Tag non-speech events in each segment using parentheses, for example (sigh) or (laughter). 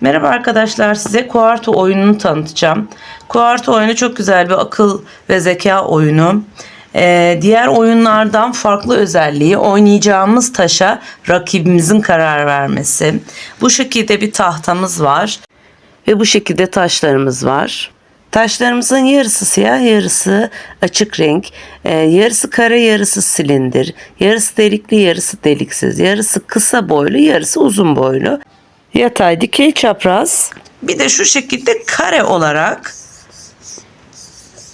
Merhaba arkadaşlar size Kuarto oyununu tanıtacağım. Kuarto oyunu çok güzel bir akıl ve zeka oyunu. Ee, diğer oyunlardan farklı özelliği oynayacağımız taşa rakibimizin karar vermesi. Bu şekilde bir tahtamız var ve bu şekilde taşlarımız var. Taşlarımızın yarısı siyah, yarısı açık renk, Ee, yarısı kare, yarısı silindir, yarısı delikli, yarısı deliksiz, yarısı kısa boylu, yarısı uzun boylu. Yatay, dikey, çapraz. Bir de şu şekilde kare olarak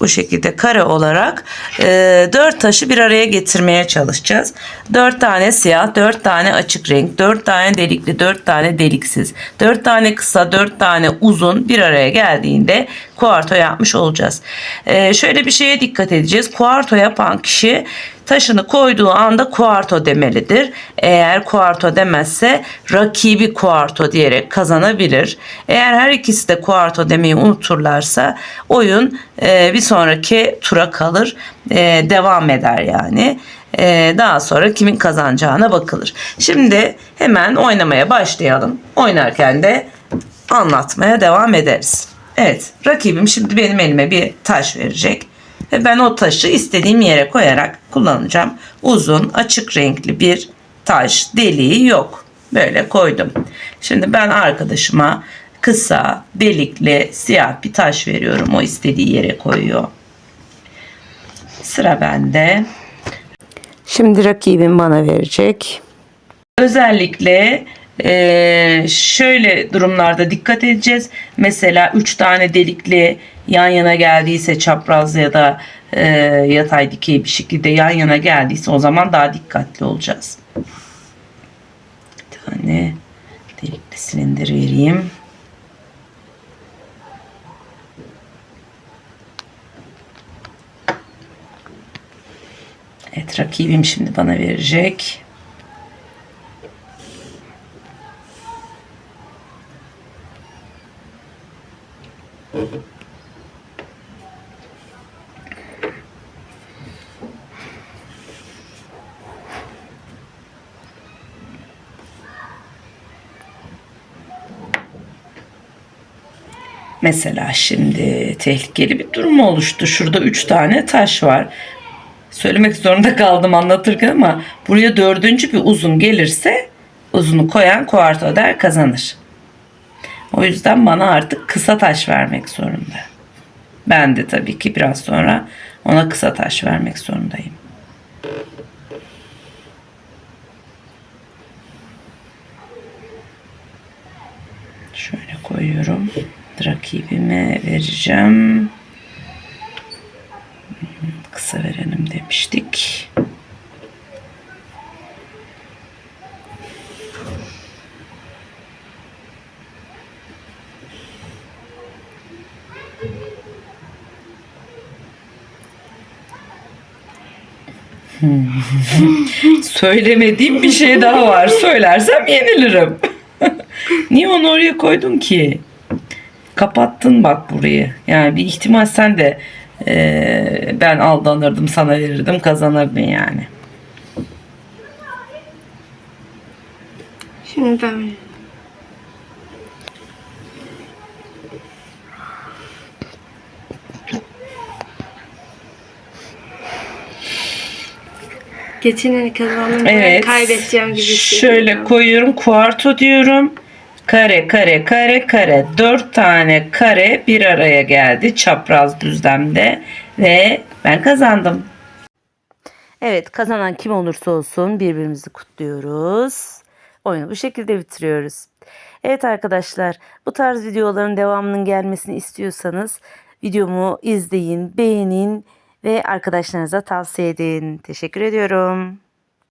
bu şekilde kare olarak e, dört taşı bir araya getirmeye çalışacağız. Dört tane siyah, dört tane açık renk, dört tane delikli, dört tane deliksiz, dört tane kısa, dört tane uzun bir araya geldiğinde kuarto yapmış olacağız. E, şöyle bir şeye dikkat edeceğiz. Kuarto yapan kişi taşını koyduğu anda kuarto demelidir. Eğer kuarto demezse rakibi kuarto diyerek kazanabilir. Eğer her ikisi de kuarto demeyi unuturlarsa oyun e, bir sonraki tura kalır. E, devam eder yani. E, daha sonra kimin kazanacağına bakılır. Şimdi hemen oynamaya başlayalım. Oynarken de anlatmaya devam ederiz. Evet rakibim şimdi benim elime bir taş verecek. Ve ben o taşı istediğim yere koyarak kullanacağım. Uzun açık renkli bir taş deliği yok. Böyle koydum. Şimdi ben arkadaşıma kısa delikli siyah bir taş veriyorum. O istediği yere koyuyor. Sıra bende. Şimdi rakibim bana verecek. Özellikle eee, şöyle durumlarda dikkat edeceğiz. Mesela 3 tane delikli yan yana geldiyse çapraz ya da eee, yatay dikey bir şekilde yan yana geldiyse o zaman daha dikkatli olacağız. Bir tane delikli silindir vereyim. Evet rakibim şimdi bana verecek. Mesela şimdi tehlikeli bir durum oluştu. Şurada üç tane taş var. Söylemek zorunda kaldım anlatırken ama buraya dördüncü bir uzun gelirse uzunu koyan kuarto der kazanır. O yüzden bana artık kısa taş vermek zorunda. Ben de tabii ki biraz sonra ona kısa taş vermek zorundayım. Şöyle koyuyorum. Rakibime vereceğim. Kısa verelim demiştik. (laughs) Söylemediğim bir şey daha var. Söylersem yenilirim. (laughs) Niye onu oraya koydun ki? Kapattın bak burayı. Yani bir ihtimal sen de eee, ben aldanırdım sana verirdim kazanırdın yani. Şimdi ben Geçen kazandım. Evet. Kaybedeceğim gibi hissediyorum. Şöyle koyuyorum. Kuarto diyorum. Kare kare kare kare. Dört tane kare bir araya geldi çapraz düzlemde ve ben kazandım. Evet kazanan kim olursa olsun birbirimizi kutluyoruz. Oyunu bu şekilde bitiriyoruz. Evet arkadaşlar bu tarz videoların devamının gelmesini istiyorsanız videomu izleyin, beğenin ve arkadaşlarınıza tavsiye edin. Teşekkür ediyorum.